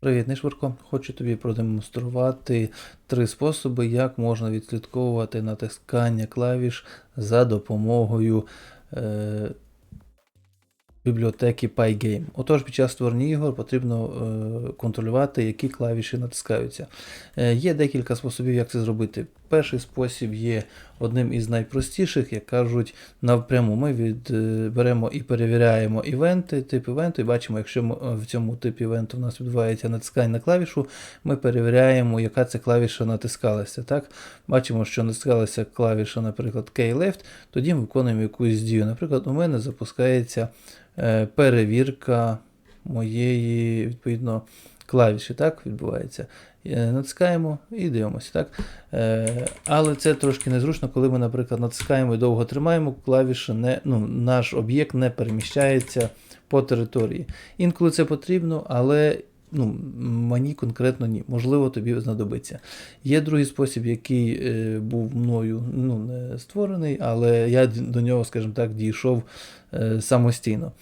Привіт, Нишварко. Хочу тобі продемонструвати три способи, як можна відслідковувати натискання клавіш за допомогою е, бібліотеки Pygame. Отож, під час створення ігор потрібно е, контролювати, які клавіші натискаються. Е, є декілька способів, як це зробити. Перший спосіб є одним із найпростіших, як кажуть, навпряму. Ми від, е, беремо і перевіряємо івенти, тип івенту, і бачимо, якщо в цьому типі івенту у нас відбувається натискання на клавішу, ми перевіряємо, яка це клавіша натискалася. Так? Бачимо, що натискалася клавіша, наприклад, K-Left, тоді ми виконуємо якусь дію. Наприклад, у мене запускається е, перевірка моєї відповідно клавіші, так відбувається. Е, Натискаємо і дивимося. Так? Е, але це трошки незручно, коли ми, наприклад, натискаємо і довго тримаємо, клавіша не, ну, наш об'єкт не переміщається по території. Інколи це потрібно, але ну, мені конкретно ні. Можливо, тобі знадобиться. Є другий спосіб, який е, був мною ну, не створений, але я до нього, скажімо так, дійшов е, самостійно.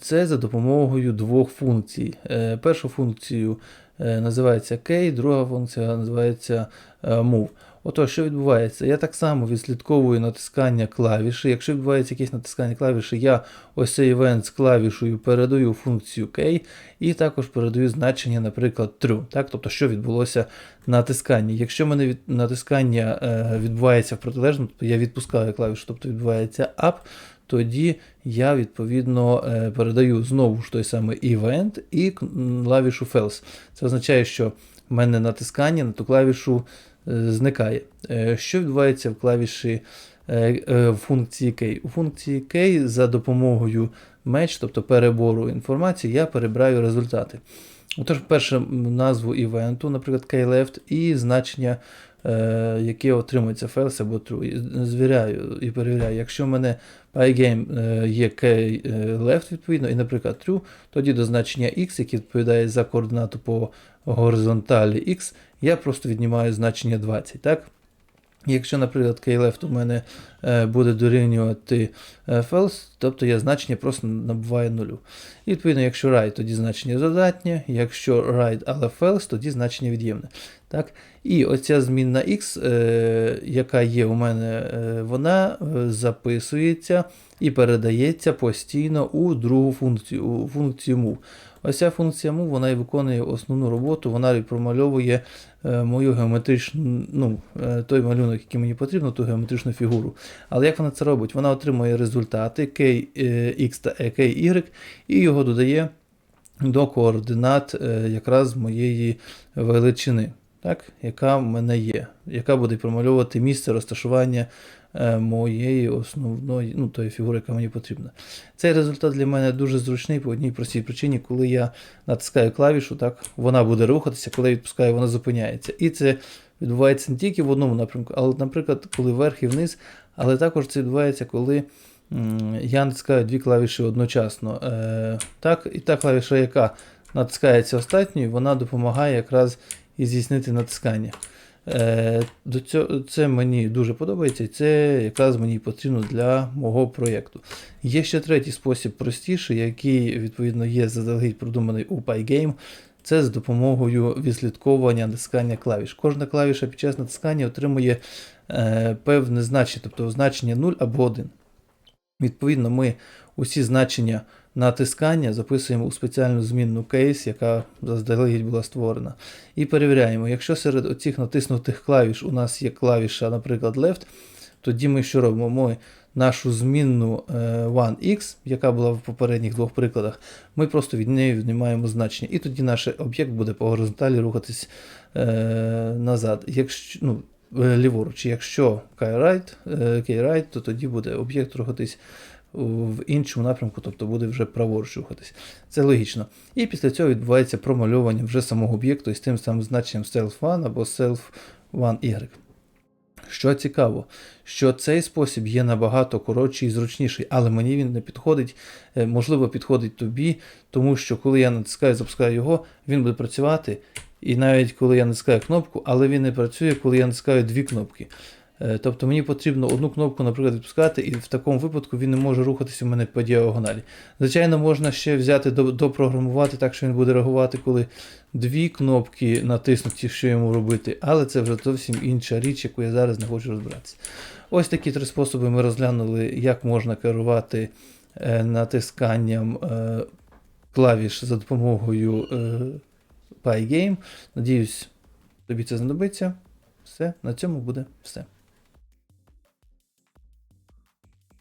Це за допомогою двох функцій. Е, Першу функцію називається key, друга функція називається е, move. Отож, що відбувається? Я так само відслідковую натискання клавіші. Якщо відбувається якесь натискання клавіші, я ось цей івент з клавішою передаю функцію key і також передаю значення, наприклад, true. Так? Тобто, що відбулося натискання. Якщо в мене від, натискання е, відбувається в протилежному, тобто я відпускаю клавішу, тобто відбувається up, тоді я відповідно е, передаю знову ж той самий event і клавішу false. Це означає, що в мене натискання на ту клавішу е, зникає. Е, Що відбувається в клавіші в функції key? У функції key за допомогою match, тобто перебору інформації, я перебираю результати. Отож, перше назву івенту, наприклад, key-left, і значення, е, яке отримується false або true. Звіряю і перевіряю. Якщо в мене pygame е, є key-left, відповідно, і, наприклад, true, тоді до значення x, яке відповідає за координату по горизонталі x, я просто віднімаю значення 20. Так? Якщо, наприклад, key-left у мене е, буде дорівнювати е, false, тобто я значення просто набуваю нулю. І відповідно, якщо right, тоді значення додатнє, якщо right, але false, тоді значення від'ємне. Так? І оця змінна x, е, яка є у мене, вона записується і передається постійно у другу функцію, у функцію move. Ось ця функція move, вона і виконує основну роботу, вона промальовує е, мою геометричну, ну, е, той малюнок, який мені потрібно, ту геометричну фігуру. Але як вона це робить? Вона отримує результати kx та ky і його додає до координат е, якраз моєї величини, так, яка в мене є, яка буде промальовувати місце розташування е, моєї основної, ну, тої фігури, яка мені потрібна. Цей результат для мене дуже зручний по одній простій причині, коли я натискаю клавішу, так, вона буде рухатися, коли я відпускаю, вона зупиняється. І це відбувається не тільки в одному напрямку, але, наприклад, коли вверх і вниз, але також це відбувається, коли я натискаю дві клавіші одночасно. Е, так, і та клавіша, яка натискається останньою, вона допомагає якраз і здійснити натискання. Е, до цього, це мені дуже подобається, і це якраз мені потрібно для мого проєкту. Є ще третій спосіб простіший, який, відповідно, є заздалегідь продуманий у Pygame. Це з допомогою відслідковування натискання клавіш. Кожна клавіша під час натискання отримує е, певне значення, тобто значення 0 або 1. Відповідно, ми усі значення натискання записуємо у спеціальну змінну кейс, яка заздалегідь була створена. І перевіряємо, якщо серед оцих натиснутих клавіш у нас є клавіша, наприклад, left, тоді ми що робимо? Ми нашу змінну е, 1x, яка була в попередніх двох прикладах, ми просто від неї віднімаємо значення. І тоді наш об'єкт буде по горизонталі рухатись е, назад. Якщо, ну, е, ліворуч. Якщо K-right, е, то тоді буде об'єкт рухатись в іншому напрямку, тобто буде вже праворуч рухатись. Це логічно. І після цього відбувається промальовування вже самого об'єкту із тим самим значенням self1 або self1y. Що цікаво, що цей спосіб є набагато коротший і зручніший, але мені він не підходить, е, можливо, підходить тобі, тому що коли я натискаю, запускаю його, він буде працювати. І навіть коли я натискаю кнопку, але він не працює, коли я натискаю дві кнопки. Е, Тобто мені потрібно одну кнопку, наприклад, відпускати, і в такому випадку він не може рухатися у мене по діагоналі. Звичайно, можна ще взяти допрограмувати так, що він буде реагувати, коли дві кнопки натиснуті, що йому робити, але це вже зовсім інша річ, яку я зараз не хочу розбиратися. Ось такі три способи ми розглянули, як можна керувати е, натисканням е, клавіш за допомогою Pygame. Надіюсь, тобі це знадобиться. Все, на цьому буде все.